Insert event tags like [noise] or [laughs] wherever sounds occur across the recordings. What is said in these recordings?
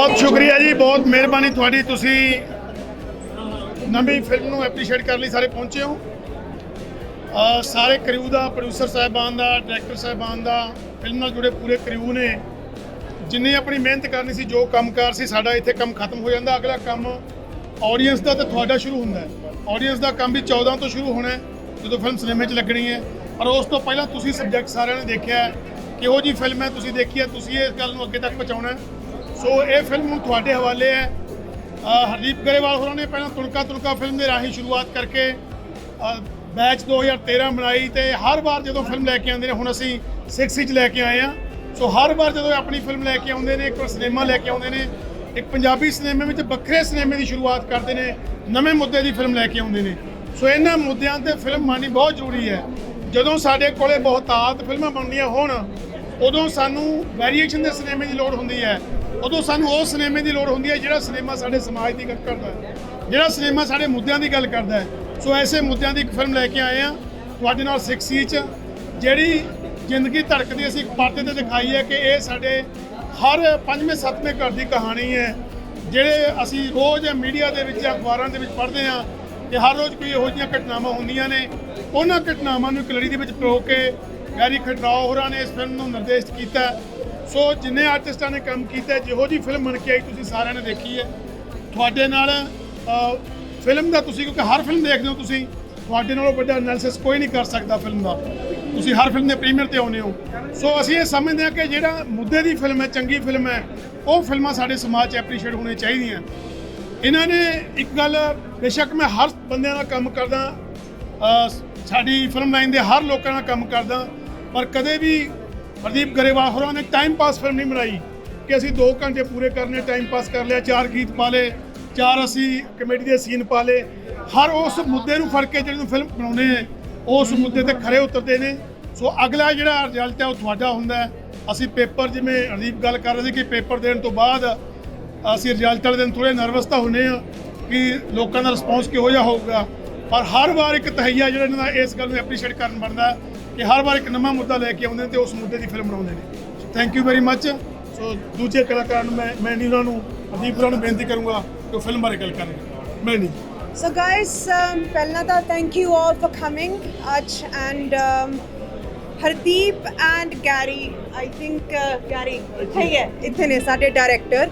ਬਹੁਤ ਸ਼ੁਕਰੀਆ ਜੀ, ਬਹੁਤ ਮਿਹਰਬਾਨੀ ਤੁਹਾਡੀ। ਤੁਸੀਂ ਨਵੀਂ ਫਿਲਮ ਨੂੰ ਐਪਰੀਸ਼ੀਏਟ ਕਰਨ ਲਈ ਸਾਰੇ ਪਹੁੰਚੇ ਹੋ। ਸਾਰੇ ਕਰਿਊ ਦਾ ਪ੍ਰੋਡਿਊਸਰ ਸਾਹਿਬਾਨ ਦਾ ਡਾਇਰੈਕਟਰ ਸਾਹਿਬਾਨ ਦਾ ਫਿਲਮ ਨਾਲ ਜੁੜੇ ਪੂਰੇ ਕਰਿਊ ਨੇ। ਜਿੰਨੀ ਆਪਣੀ ਮਿਹਨਤ ਕਰਨੀ ਸੀ, ਜੋ ਕੰਮਕਾਰ ਸੀ, ਸਾਡਾ ਇੱਥੇ ਕੰਮ ਖਤਮ ਹੋ ਜਾਂਦਾ। ਅਗਲਾ ਕੰਮ ਆਡੀਅנס ਦਾ ਤੇ ਤੁਹਾਡਾ ਸ਼ੁਰੂ ਹੁੰਦਾ ਹੈ। ਆਡੀਅנס ਦਾ ਕੰਮ ਵੀ 14 ਤੋਂ ਸ਼ੁਰੂ ਹੋਣਾ ਹੈ, ਜਦੋਂ ਫਿਲਮ ਸਿਨੇਮੇ 'ਚ ਲੱਗਣੀ ਹੈ। ਔਰ ਉਸ ਤੋਂ ਪਹਿਲਾਂ ਤੁਸੀਂ ਸਬਜੈਕਟ ਸਾਰਿਆਂ ਨੇ ਦੇਖਿਆ ਕਿਹੋ ਜੀ ਫਿਲਮ ਹੈ, ਤੁਸੀਂ ਦੇਖੀ ਹੈ, ਤੁਸੀਂ ਇਹ ਗੱਲ ਨੂੰ ਅੱਗੇ ਤੱਕ ਪਹੁੰਚਾਉਣਾ ਹੈ। ਸੋ ਇਹ ਫਿਲਮ ਹੁਣ ਤੁਹਾਡੇ ਹਵਾਲੇ ਹੈ। ਹਰਦੀਪ ਗਰੇਵਾਲ ਹੋਰਾਂ ਨੇ ਪਹਿਲਾਂ ਤੁਲਕਾ ਤੁਲਕਾ ਫਿਲਮ ਦੇ ਰਾਹੀਂ ਸ਼ੁਰੂਆਤ ਕਰਕੇ, ਅਹ ਬੈਚ 2013 ਬਣਾਈ ਤੇ ਹਰ ਵਾਰ ਜਦੋਂ ਫਿਲਮ ਲੈ ਕੇ ਆਉਂਦੇ ਨੇ, ਹੁਣ ਅਸੀਂ 6 ਚ ਲੈ ਕੇ ਆਏ ਆ ਸੋ ਹਰ ਵਾਰ ਜਦੋਂ ਇਹ ਆਪਣੀ ਫਿਲਮ ਲੈ ਕੇ ਆਉਂਦੇ ਨੇ, ਇੱਕ ਸਿਨੇਮਾ ਲੈ ਕੇ ਆਉਂਦੇ ਨੇ, ਇੱਕ ਪੰਜਾਬੀ ਸਿਨੇਮੇ ਵਿੱਚ ਵੱਖਰੇ ਸਿਨੇਮੇ ਦੀ ਸ਼ੁਰੂਆਤ ਕਰਦੇ ਨੇ, ਨਵੇਂ ਮੁੱਦੇ ਦੀ ਫਿਲਮ ਲੈ ਕੇ ਆਉਂਦੇ ਨੇ। ਸੋ ਇਹਨਾਂ ਮੁੱਦਿਆਂ ਤੇ ਫਿਲਮ ਬਣਨੀ ਬਹੁਤ ਜ਼ਰੂਰੀ ਹੈ। ਜਦੋਂ ਸਾਡੇ ਕੋਲੇ ਬਹੁਤਾਤ ਫਿਲਮਾਂ ਬਣਦੀਆਂ ਹੋਣ, ਉਦੋਂ ਸਾਨੂੰ ਵੈਰੀਏਸ਼ਨ ਦੇ ਸਿਨੇਮੇ ਦੀ ਲੋੜ ਹੁੰਦੀ ਹੈ। ਉਦੋਂ ਸਾਨੂੰ ਉਹ ਸਿਨੇਮੇ ਦੀ ਲੋੜ ਹੁੰਦੀ ਹੈ ਜਿਹੜਾ ਸਿਨੇਮਾ ਸਾਡੇ ਸਮਾਜ ਦੀ ਗੱਲ ਕਰਦਾ ਹੈ। ਜਿਹੜਾ ਸਿਨੇਮਾ ਸਾਡੇ ਮੁੱਦਿਆਂ ਦੀ ਗੱਲ ਕਰਦਾ ਹੈ। ਸੋ ਐਸੇ ਮੁੱਦਿਆਂ ਦੀ ਇੱਕ ਫਿਲਮ ਲੈ ਕੇ ਆਏ ਆ ਤੁਹਾਡੇ ਨਾਲ 6 ਚ। ਜਿਹੜੀ ਜ਼ਿੰਦਗੀ ਧੜਕਦੀ ਅਸੀਂ ਇੱਕ ਪਰਦੇ ਤੇ ਦਿਖਾਈ ਹੈ ਕਿ ਇਹ ਸਾਡੇ ਹਰ ਪੰਜਵੇਂ, ਸੱਤਵੇਂ ਘਰ ਦੀ ਕਹਾਣੀ ਹੈ। ਜਿਹੜੇ ਅਸੀਂ ਰੋਜ਼ ਮੀਡੀਆ ਦੇ ਵਿੱਚ ਜਾਂ ਅਖਬਾਰਾਂ ਦੇ ਵਿੱਚ ਪੜ੍ਹਦੇ ਹਾਂ ਕਿ ਹਰ ਰੋਜ਼ ਕੋਈ ਇਹੋ ਜਿਹੀਆਂ ਘਟਨਾਵਾਂ ਹੁੰਦੀਆਂ ਨੇ। ਉਹਨਾਂ ਘਟਨਾਵਾਂ ਨੂੰ ਇੱਕ ਲੜੀ ਦੇ ਵਿੱਚ ਪਰੋ ਕੇ ਗੈਰੀ ਖਟਰਾਓ ਹੋਰਾਂ ਨੇ ਇਸ ਫਿਲਮ ਨੂੰ ਨਿਰਦੇਸ਼ਿਤ ਕੀਤਾ। ਸੋ ਜਿੰਨੇ ਆਰਟਿਸਟਾਂ ਨੇ ਕੰਮ ਕੀਤਾ, ਜਿਹੋ ਜੀ ਫਿਲਮ ਬਣ ਕੇ ਆਈ ਤੁਸੀਂ ਸਾਰਿਆਂ ਨੇ ਦੇਖੀ ਹੈ। ਤੁਹਾਡੇ ਨਾਲ ਫਿਲਮ ਦਾ ਤੁਸੀਂ, ਕਿਉਂਕਿ ਹਰ ਫਿਲਮ ਦੇਖਦੇ ਹੋ ਤੁਸੀਂ, ਤੁਹਾਡੇ ਨਾਲੋਂ ਵੱਡਾ ਐਨਾਲਿਸਿਸ ਕੋਈ ਨਹੀਂ ਕਰ ਸਕਦਾ ਫਿਲਮ ਦਾ। ਤੁਸੀਂ ਹਰ ਫਿਲਮ ਦੇ ਪ੍ਰੀਮੀਅਰ ਤੇ ਆਉਂਦੇ ਹੋ। ਸੋ ਅਸੀਂ ਇਹ ਸਮਝਦੇ ਹਾਂ ਕਿ ਜਿਹੜਾ ਮੁੱਦੇ ਦੀ ਫਿਲਮ ਹੈ, ਚੰਗੀ ਫਿਲਮ ਹੈ, ਉਹ ਫਿਲਮਾਂ ਸਾਡੇ ਸਮਾਜ 'ਚ ਐਪਰੀਸ਼ੀਏਟ ਹੋਣੀਆਂ ਚਾਹੀਦੀਆਂ। ਇਹਨਾਂ ਨੇ ਇੱਕ ਗੱਲ, ਬੇਸ਼ੱਕ ਮੈਂ ਹਰ ਬੰਦਿਆਂ ਦਾ ਕੰਮ ਕਰਦਾ ਸਾਡੀ ਫਿਲਮ ਲਾਈਨ ਦੇ ਹਰ ਲੋਕਾਂ ਨਾਲ ਕੰਮ ਕਰਦਾ, ਪਰ ਕਦੇ ਵੀ ਪ੍ਰਦੀਪ ਗਰੇਵਾਲ ਹੋਰਾਂ ਨੇ ਟਾਈਮ ਪਾਸ ਫਿਲਮ ਨਹੀਂ ਬਣਾਈ ਕਿ ਅਸੀਂ 2 ਘੰਟੇ ਪੂਰੇ ਕਰਨੇ ਟਾਈਮ ਪਾਸ ਕਰ ਲਿਆ ਚਾਰ ਗੀਤ ਪਾ ਲਏ ਚਾਰ ਅਸੀਂ ਕਮੇਡੀ ਦੇ ਸੀਨ ਪਾ ਲਏ। ਹਰ ਉਸ ਮੁੱਦੇ ਨੂੰ ਫੜ ਕੇ ਜਿਹੜੀ ਫਿਲਮ ਬਣਾਉਣੇ ਨੇ ਉਸ ਮੁੱਦੇ ਤੇ ਖਰੇ ਉਤਰਦੇ ਨੇ। ਸੋ ਅਗਲਾ ਜਿਹੜਾ ਰਿਜ਼ਲਟ ਹੈ ਉਹ ਤੁਹਾਡਾ ਹੁੰਦਾ ਅਸੀਂ ਪੇਪਰ ਜਿਵੇਂ ਹਰਦੀਪ ਗੱਲ ਕਰ ਰਹੇ ਸੀ ਕਿ ਪੇਪਰ ਦੇਣ ਤੋਂ ਬਾਅਦ ਅਸੀਂ ਰਿਜ਼ਲਟ ਵਾਲੇ ਦਿਨ ਥੋੜੇ ਨਰਵਸ ਤਾਂ ਹੁੰਨੇ ਆ ਕਿ ਲੋਕਾਂ ਦਾ ਰਿਸਪੌਂਸ ਕਿਹੋ ਜਿਹਾ ਹੋਊਗਾ। ਪਰ ਹਰ ਵਾਰ ਇੱਕ ਤਹਈਆ ਜਿਹੜਾ ਇਹਨਾਂ ਦਾ ਇਸ ਗੱਲ ਨੂੰ ਐਪਰੀਸ਼ੀਏਟ ਕਰਨ ਬਣਦਾ ਹੈ ਹਰ ਵਾਰ ਇੱਕ ਨਵਾਂ ਮੁੱਦਾ ਲੈ ਕੇ ਆਉਂਦੇ ਨੇ ਤੇ ਉਸ ਮੁੱਦੇ ਦੀ ਫਿਲਮ ਬਣਾਉਂਦੇ ਨੇ। Thank you very much so ਦੂਜੇ ਕਲਾਕਾਰਾਂ ਨੂੰ ਮੈਂ ਮੈਂ ਨਹੀਂ ਉਹਨਾਂ ਨੂੰ ਹਰਦੀਪ ਹੋਰਾਂ ਨੂੰ ਬੇਨਤੀ ਕਰੂੰਗਾ ਕਿ ਉਹ ਫਿਲਮ ਬਾਰੇ ਗੱਲ ਕਰਨ। ਮੈਂ ਨਹੀਂ। So guys, um, ਪਹਿਲਾਂ ਤਾਂ thank you all for coming ਅੱਜ and um, Hardeep and Gary I think uh, Gary ਇੱਥੇ ਹੀ ਹੈ ਇੱਥੇ ਨੇ ਸਾਡੇ director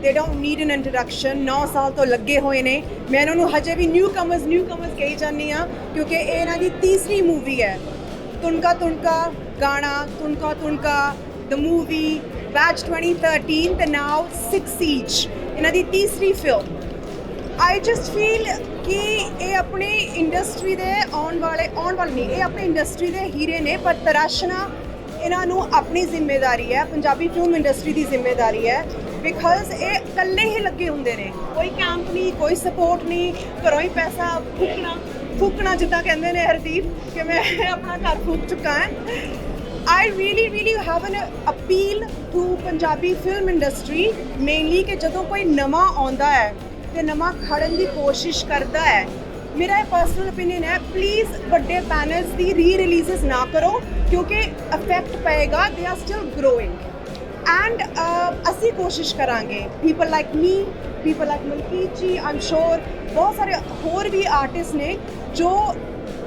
they don't need N introduction 9 ਸਾਲ ਤੋਂ ਲੱਗੇ ਹੋਏ ਨੇ। ਮੈਂ ਇਹਨਾਂ ਨੂੰ ਹਜੇ ਵੀ ਨਿਊ ਕਮਰਸ ਨਿਊ ਕਮਰਸ ਕਹੀ ਜਾਂਦੀ ਆ ਕਿਉਂਕਿ ਇਹ ਇਹਨਾਂ ਦੀ ਤੀਸਰੀ ਮੂਵੀ ਹੈ। ਤੁਨਕਾ ਤੁਨਕਾ ਗਾਣਾ ਤੁਨਕਾ ਤੁਨਕਾ ਦ ਮੂਵੀ ਬੈਚ 2013 ਤੇ ਨਾਓ 6 ਸੀਜ ਇਹਨਾਂ ਦੀ ਤੀਸਰੀ ਫਿਲਮ ਆਈ ਜਸਟ ਫੀਲ ਕਿ ਇਹ ਆਪਣੀ ਇੰਡਸਟਰੀ ਦੇ ਆਉਣ ਵਾਲੇ ਆਉਣ ਵਾਲੇ ਨਹੀਂ ਇਹ ਆਪਣੇ ਇੰਡਸਟਰੀ ਦੇ ਹੀਰੇ ਨੇ ਪਰ ਤਰਾਸ਼ਣਾ ਇਹਨਾਂ ਨੂੰ ਆਪਣੀ ਜ਼ਿੰਮੇਵਾਰੀ ਹੈ ਪੰਜਾਬੀ ਫਿਲਮ ਇੰਡਸਟਰੀ ਦੀ ਜ਼ਿੰਮੇਵਾਰੀ ਹੈ ਬਿਕਾਜ਼ ਇਹ ਇਕੱਲੇ ਹੀ ਲੱਗੇ ਹੁੰਦੇ ਨੇ ਕੋਈ ਕੈਂਪ ਨਹੀਂ ਕੋਈ ਸਪੋਰਟ ਨਹੀਂ ਘਰੋਂ ਹੀ ਪੈਸਾ ਫੂਕਣਾ ਫੂਕਣਾ ਜਿੱਦਾਂ ਕਹਿੰਦੇ ਨੇ ਹਰਦੀਪ ਕਿ ਮੈਂ ਆਪਣਾ ਘਰ ਫੂਕ ਚੁੱਕਾ ਹਾਂ I really, really have an appeal to Punjabi film industry mainly ਕਿ ਜਦੋਂ ਕੋਈ ਨਵਾਂ ਆਉਂਦਾ ਹੈ ਤੇ ਨਵਾਂ ਖੜਨ ਦੀ ਕੋਸ਼ਿਸ਼ ਕਰਦਾ ਹੈ ਮੇਰਾ ਇਹ ਪਰਸਨਲ ਓਪੀਨੀਅਨ ਹੈ ਪਲੀਜ਼ ਵੱਡੇ ਬੈਨਰਸ ਦੀ ਰੀ ਰਿਲੀਜ਼ਸ ਨਾ ਕਰੋ ਕਿਉਂਕਿ ਇਫੈਕਟ ਪਏਗਾ they are still growing and ਅਸੀਂ ਕੋਸ਼ਿਸ਼ ਕਰਾਂਗੇ people like me people like Malkit ji ਆਮ ਸ਼ੋਰ ਬਹੁਤ ਸਾਰੇ ਹੋਰ ਵੀ ਆਰਟਿਸਟ ਨੇ ਜੋ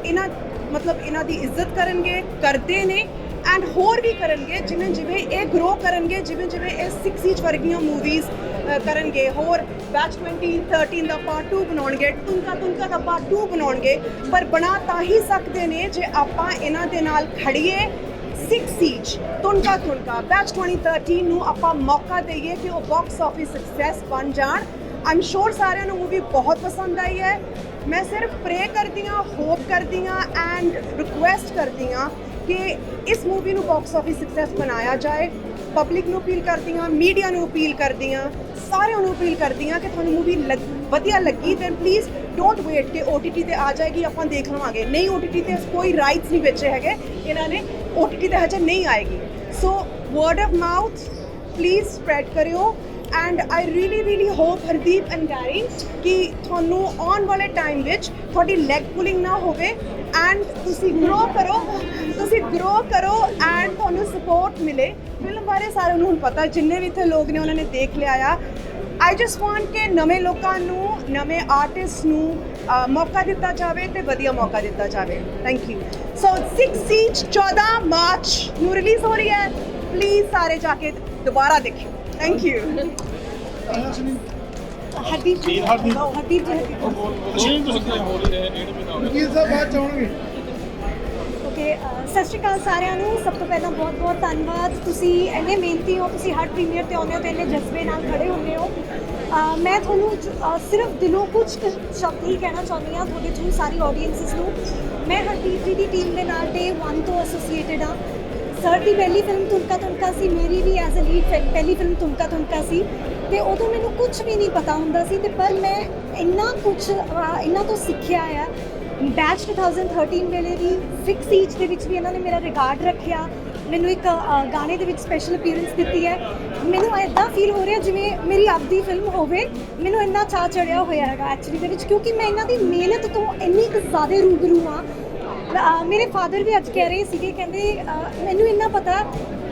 ਇਹਨਾਂ, ਮਤਲਬ ਇਹਨਾਂ ਦੀ ਇੱਜ਼ਤ ਕਰਨਗੇ, ਕਰਦੇ ਨੇ ਐਂਡ ਹੋਰ ਵੀ ਕਰਨਗੇ, ਜਿਵੇਂ ਜਿਵੇਂ ਇਹ ਗਰੋ ਕਰਨਗੇ, ਜਿਵੇਂ ਜਿਵੇਂ ਇਹ 6 ਇੰਚ ਵਰਗੀਆਂ ਮੂਵੀਜ਼ ਕਰਨਗੇ, ਹੋਰ ਬੈਚ 2013 ਦਾ ਪਾਰਟ 2 ਬਣਾਉਣਗੇ ਤੁਨਕਾ ਤੁਨਕਾ ਦਾ ਪਾਰਟ 2 ਬਣਾਉਣਗੇ, ਪਰ ਬਣਾ ਤਾਂ ਹੀ ਸਕਦੇ ਨੇ ਜੇ ਆਪਾਂ ਇਹਨਾਂ ਦੇ ਨਾਲ ਖੜੀਏ 6 ਸੀਜ ਤੁਨਕਾ ਤੁਨਕਾ ਬੈਚ 2013 ਨੂੰ ਆਪਾਂ ਮੌਕਾ ਦਈਏ ਕਿ ਉਹ ਬਾਕਸ ਆਫਿਸ ਸਕਸੈਸ ਬਣ ਜਾਣ। ਆਮ ਸ਼ੋਰ ਸਾਰਿਆਂ ਨੂੰ ਮੂਵੀ ਬਹੁਤ ਪਸੰਦ ਆਈ ਹੈ। ਮੈਂ ਸਿਰਫ ਪ੍ਰੇ ਕਰਦੀ ਹਾਂ ਹੋਪ ਕਰਦੀ ਹਾਂ ਐਂਡ ਰਿਕੁਐਸਟ ਕਰਦੀ ਹਾਂ ਕਿ ਇਸ ਮੂਵੀ ਨੂੰ ਬਾਕਸ ਆਫਿਸ ਸਕਸੈਸ ਬਣਾਇਆ ਜਾਏ। ਪਬਲਿਕ ਨੂੰ ਅਪੀਲ ਕਰਦੀ ਹਾਂ ਮੀਡੀਆ ਨੂੰ ਅਪੀਲ ਕਰਦੀ ਹਾਂ, ਸਾਰਿਆਂ ਨੂੰ ਅਪੀਲ ਕਰਦੀ ਹਾਂ ਕਿ ਤੁਹਾਨੂੰ ਮੂਵੀ ਵਧੀਆ ਲੱਗੀ ਦੈਨ ਪਲੀਜ਼ ਡੋਂਟ ਵੇਟ ਕਿ OTT ਤੇ ਆ ਜਾਏਗੀ, ਆਪਾਂ ਦੇਖ ਲਵਾਂਗੇ। ਨਹੀਂ OTT ਤੇ ਕੋਈ ਰਾਈਟਸ ਨਹੀਂ ਵੇਚੇ ਹੈਗੇ। ਇਹਨਾਂ ਨੇ OTT ਤੇ ਹਜੇ ਨਹੀਂ ਆਏਗੀ। So word of mouth please spread ਕਰਿਓ। And I really really hope Hardeep and Gary ਕਿ ਤੁਹਾਨੂੰ ਆਉਣ ਵਾਲੇ ਟਾਈਮ ਵਿੱਚ ਤੁਹਾਡੀ ਲੈਗ ਪੁਲਿੰਗ ਨਾ ਹੋਵੇ ਐਂਡ ਤੁਸੀਂ ਗਰੋ ਕਰੋ ਤੁਸੀਂ ਗਰੋ ਕਰੋ ਐਂਡ ਤੁਹਾਨੂੰ ਸਪੋਰਟ ਮਿਲੇ ਫਿਲਮ ਬਾਰੇ ਸਾਰਿਆਂ ਨੂੰ ਹੁਣ ਪਤਾ ਜਿੰਨੇ ਵੀ ਇੱਥੇ ਲੋਕ ਨੇ ਉਹਨਾਂ ਨੇ ਦੇਖ ਲਿਆ ਆ ਆਈ ਜਸਟ ਵਾਂਟ ਕਿ ਨਵੇਂ ਲੋਕਾਂ ਨੂੰ ਨਵੇਂ ਆਰਟਿਸਟ ਨੂੰ ਮੌਕਾ ਦਿੱਤਾ ਜਾਵੇ ਤੇ ਵਧੀਆ ਮੌਕਾ ਦਿੱਤਾ ਜਾਵੇ thank you so 6 each 14 March ਨੂੰ ਰਿਲੀਜ਼ ਹੋ ਰਹੀ ਹੈ ਪਲੀਜ਼ ਸਾਰੇ ਜਾ ਕੇ ਦੁਬਾਰਾ ਦੇਖਿਓ। ਥੈਂਕ ਯੂ ਹਰਦੀਪ ਜੀ ਹਰਦੀਪ। ਹਰਦੀਪ ਜੀ ਹਰਦੀਪ ਜੀ। ਜੀ ਤੁਸੀਂ ਵਕੀਲ ਸਾਹਿਬ ਬਾਅਦ ਚ ਆਉਣਗੇ। ਓਕੇ ਸਤਿ ਸ਼੍ਰੀ ਅਕਾਲ ਸਾਰਿਆਂ ਨੂੰ। ਸਭ ਤੋਂ ਪਹਿਲਾਂ ਬਹੁਤ-ਬਹੁਤ ਧੰਨਵਾਦ। ਤੁਸੀਂ ਇੰਨੇ ਮਿਹਨਤੀ ਹੋ ਤੁਸੀਂ ਹਰ ਪ੍ਰੀਮੀਅਰ ਤੇ ਆਉਂਦੇ ਹੋ ਤੇ ਇੰਨੇ ਜਜ਼ਬੇ ਨਾਲ ਖੜੇ ਹੁੰਦੇ ਹੋ। ਮੈਂ ਤੁਹਾਨੂੰ ਸਿਰਫ ਦਿਲੋਂ ਕੁਝ ਸ਼ਬਦ ਹੀ ਕਹਿਣਾ ਚਾਹੁੰਦੀ ਹਾਂ ਤੁਹਾਡੇ ਥਰੂ ਸਾਰੀ ਆਡੀਅנסਸ ਨੂੰ। ਮੈਂ ਹਰਦੀਪ ਜੀ ਦੀ ਟੀਮ ਦੇ ਨਾਲ ਡੇ 1 ਤੋਂ ਐਸੋਸੀਏਟਡ ਹਾਂ। ਸਰ ਦੀ ਪਹਿਲੀ ਫਿਲਮ ਤੁਮਕਾ ਤੁਮਕਾ ਸੀ, ਮੇਰੀ ਵੀ ਐਜ਼ ਅ ਲੀਡ ਪਹਿਲੀ ਫਿਲਮ ਤੁਮਕਾ ਤੁਮਕਾ ਸੀ। ਤੇ ਉਦੋਂ ਮੈਨੂੰ ਕੁਝ ਵੀ ਨਹੀਂ ਪਤਾ ਹੁੰਦਾ ਸੀ ਤੇ ਪਰ ਮੈਂ ਇੰਨਾ ਕੁਝ ਇਹਨਾਂ ਤੋਂ ਸਿੱਖਿਆ ਆ। ਬੈਚ 2013 ਵੇਲੇ ਵੀ 6 ਈਚ ਦੇ ਵਿੱਚ ਵੀ ਇਹਨਾਂ ਨੇ ਮੇਰਾ ਰਿਕਾਰਡ ਰੱਖਿਆ। ਮੈਨੂੰ ਇੱਕ ਗਾਣੇ ਦੇ ਵਿੱਚ ਸਪੈਸ਼ਲ ਅਪੀਅਰੈਂਸ ਦਿੱਤੀ ਹੈ। ਮੈਨੂੰ ਐਦਾਂ ਫੀਲ ਹੋ ਰਿਹਾ ਜਿਵੇਂ ਮੇਰੀ ਆਪਦੀ ਫਿਲਮ ਹੋਵੇ, ਮੈਨੂੰ ਇੰਨਾ ਚਾਅ ਚੜਿਆ ਹੋਇਆ ਹੈਗਾ ਐਕਚੁਅਲੀ ਦੇ ਵਿੱਚ, ਕਿਉਂਕਿ ਮੈਂ ਇਹਨਾਂ ਦੀ ਮਿਹਨਤ ਤੋਂ ਇੰਨੀ ਕੁ ਜ਼ਿਆਦਾ ਰੂਬਰੂ ਹਾਂ ਮੇਰੇ ਫਾਦਰ ਵੀ ਅੱਜ ਕਹਿ ਰਹੇ ਸੀਗੇ, ਕਹਿੰਦੇ ਮੈਨੂੰ ਇੰਨਾ ਪਤਾ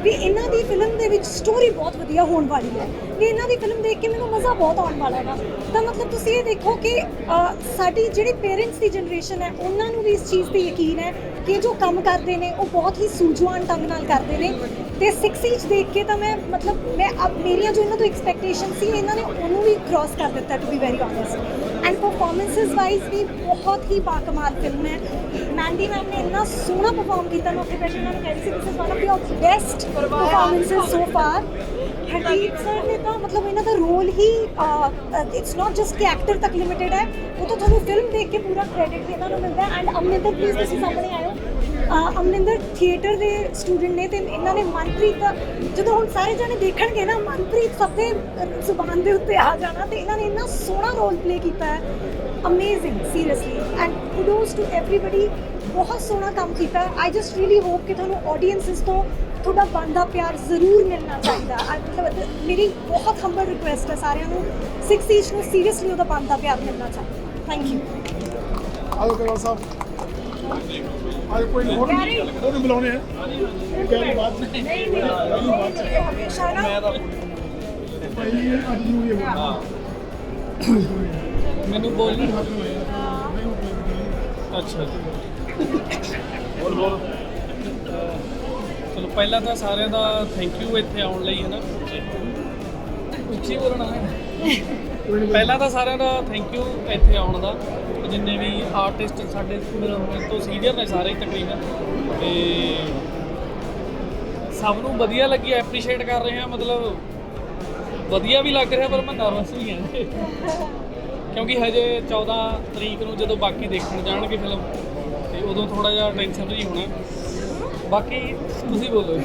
ਵੀ ਇਹਨਾਂ ਦੀ ਫਿਲਮ ਦੇ ਵਿੱਚ ਸਟੋਰੀ ਬਹੁਤ ਵਧੀਆ ਹੋਣ ਵਾਲੀ ਹੈ। ਵੀ ਇਹਨਾਂ ਦੀ ਫਿਲਮ ਦੇਖ ਕੇ ਮੈਨੂੰ ਮਜ਼ਾ ਬਹੁਤ ਆਉਣ ਵਾਲਾ ਹੈਗਾ। ਤਾਂ ਮਤਲਬ ਤੁਸੀਂ ਇਹ ਦੇਖੋ ਕਿ ਸਾਡੀ ਜਿਹੜੀ ਪੇਰੈਂਟਸ ਦੀ ਜਨਰੇਸ਼ਨ ਹੈ, ਉਹਨਾਂ ਨੂੰ ਵੀ ਇਸ ਚੀਜ਼ ਤੇ ਯਕੀਨ ਹੈ ਕਿ ਜੋ ਕੰਮ ਕਰਦੇ ਨੇ, ਉਹ ਬਹੁਤ ਹੀ ਸੂਝਵਾਨ ਢੰਗ ਨਾਲ ਕਰਦੇ ਨੇ। ਤੇ 6 ਇੰਚ ਦੇਖ ਕੇ ਤਾਂ ਮੈਂ, ਮਤਲਬ ਮੈਂ ਮੇਰੀਆਂ ਜੋ ਇਹਨਾਂ ਤੋਂ ਐਕਸਪੈਕਟੇਸ਼ਨ ਸੀ, ਇਹਨਾਂ ਨੇ ਉਹਨੂੰ ਵੀ ਕ੍ਰਾਸ ਕਰ ਦਿੱਤਾ to be very honest and performances wise ਵੀ ਬਹੁਤ ਹੀ ਬਾਕਮਾਲ ਫਿਲਮ ਹੈ ਮੈਂਡੀ ਮੈਮ ਨੇ ਇੰਨਾ ਸੋਹਣਾ ਪਰਫਾਰਮ ਕੀਤਾ ਮੈਂ ਉੱਥੇ ਬੈਠੇ ਉਹਨਾਂ ਨੂੰ ਕਹਿ ਰਹੀ ਸੀ this is one of your best performances so far Hardeep sir ਨੇ ਤਾਂ ਮਤਲਬ ਇਹਨਾਂ ਦਾ ਰੋਲ ਹੀ ਇਟਸ ਨਾਟ ਜਸਟ ਕਿ ਐਕਟਰ ਤੱਕ ਲਿਮਿਟਡ ਹੈ ਉਹ ਤਾਂ ਤੁਹਾਨੂੰ ਫਿਲਮ ਦੇਖ ਕੇ ਪੂਰਾ ਕ੍ਰੈਡਿਟ ਇਹਨਾਂ ਨੂੰ ਮਿਲਦਾ ਹੈ ਐਂਡ ਅਮਰਿੰਦਰ ਪਲੀਜ਼ ਤੁਸੀਂ ਸਾਹਮਣੇ ਆਇਓ ਅਹ ਅਮਰਿੰਦਰ ਥੀਏਟਰ ਦੇ ਸਟੂਡੈਂਟ ਨੇ ਤੇ ਇਹਨਾਂ ਨੇ ਮਨਪ੍ਰੀਤ ਦਾ ਜਦੋਂ ਹੁਣ ਸਾਰੇ ਜਣੇ ਦੇਖਣਗੇ ਨਾ, ਮਨਪ੍ਰੀਤ ਸਭ ਦੇ ਜ਼ੁਬਾਨ ਦੇ ਉੱਤੇ ਆ ਜਾਣਾ ਤੇ ਇਹਨਾਂ ਨੇ ਇੰਨਾ ਸੋਹਣਾ ਰੋਲ ਪਲੇ ਕੀਤਾ ਹੈ। Amazing seriously and kudos to everybody ਬਹੁਤ ਸੋਹਣਾ ਕੰਮ ਕੀਤਾ ਆਈ ਜਸਟ ਰੀਲੀ ਹੋਪ ਕਿ ਤੁਹਾਨੂੰ ਆਡੀਅנסਸ ਤੋਂ ਤੁਹਾਡਾ ਬਣਦਾ ਪਿਆਰ ਜ਼ਰੂਰ ਮਿਲਣਾ ਚਾਹੀਦਾ ਮਤਲਬ ਮੇਰੀ ਬਹੁਤ ਹੰਬਲ ਰਿਕੁਐਸਟ ਹੈ ਸਾਰਿਆਂ ਨੂੰ 6 ਇੰਚ ਨੂੰ ਸੀਰੀਅਸਲੀ ਉਹਦਾ ਬਣਦਾ ਪਿਆਰ ਮਿਲਣਾ ਚਾਹੀਦਾ ਥੈਂਕ ਯੂ ਆਲੋ ਕੇਵਲ ਸਾਹਿਬ। ਆਜ ਕੋਈ ਹੋਰ ਨਹੀਂ? ਹੋਰ ਨਹੀਂ ਬੁਲਾਉਣੇ ਆ? ਗੈਰੀ ਬਾਤ ਨਹੀਂ। ਨਹੀਂ ਹਮੇਸ਼ਾ ਨਾ ਭਾਈ ਅੱਜ ਨੂੰ ਇਹ ਬੋਲਣਾ ਮੈਨੂੰ ਬੋਲਣ ਅੱਛਾ ਜੀ। ਬੋਲ ਬੋਲ। ਚਲੋ ਪਹਿਲਾਂ ਤਾਂ ਸਾਰਿਆਂ ਦਾ ਥੈਂਕ ਯੂ ਇੱਥੇ ਆਉਣ ਲਈ ਹੈ ਨਾ। ਉੱਚੀ ਬੋਲਣਾ ਹੈ। ਪਹਿਲਾਂ ਤਾਂ ਸਾਰਿਆਂ ਦਾ ਥੈਂਕ ਯੂ ਇੱਥੇ ਆਉਣ ਦਾ। ਜਿੰਨੇ ਵੀ ਆਰਟਿਸਟ ਸਾਡੇ ਮੇਰੇ ਤੋਂ ਸੀਨੀਅਰ ਨੇ ਸਾਰੇ ਤਕਰੀਬਨ, ਤੇ ਸਭ ਨੂੰ ਵਧੀਆ ਲੱਗੀ ਐਪਰੀਸ਼ੀਏਟ ਕਰ ਰਹੇ ਆ ਮਤਲਬ ਵਧੀਆ ਵੀ ਲੱਗ ਰਿਹਾ, ਪਰ ਮੈਂ ਨਰਵਸ ਵੀ ਹਾਂ। ਕਿਉਂਕਿ ਹਜੇ 14 ਤਰੀਕ ਨੂੰ ਜਦੋਂ ਬਾਕੀ ਦੇਖਣ ਜਾਣਗੇ ਫਿਲਮ ਤੇ ਉਦੋਂ ਥੋੜਾ ਜਿਹਾ ਟੈਨਸ਼ਨ ਵੀ ਹੋਣਾ। ਬਾਕੀ ਤੁਸੀਂ ਬੋਲੋ।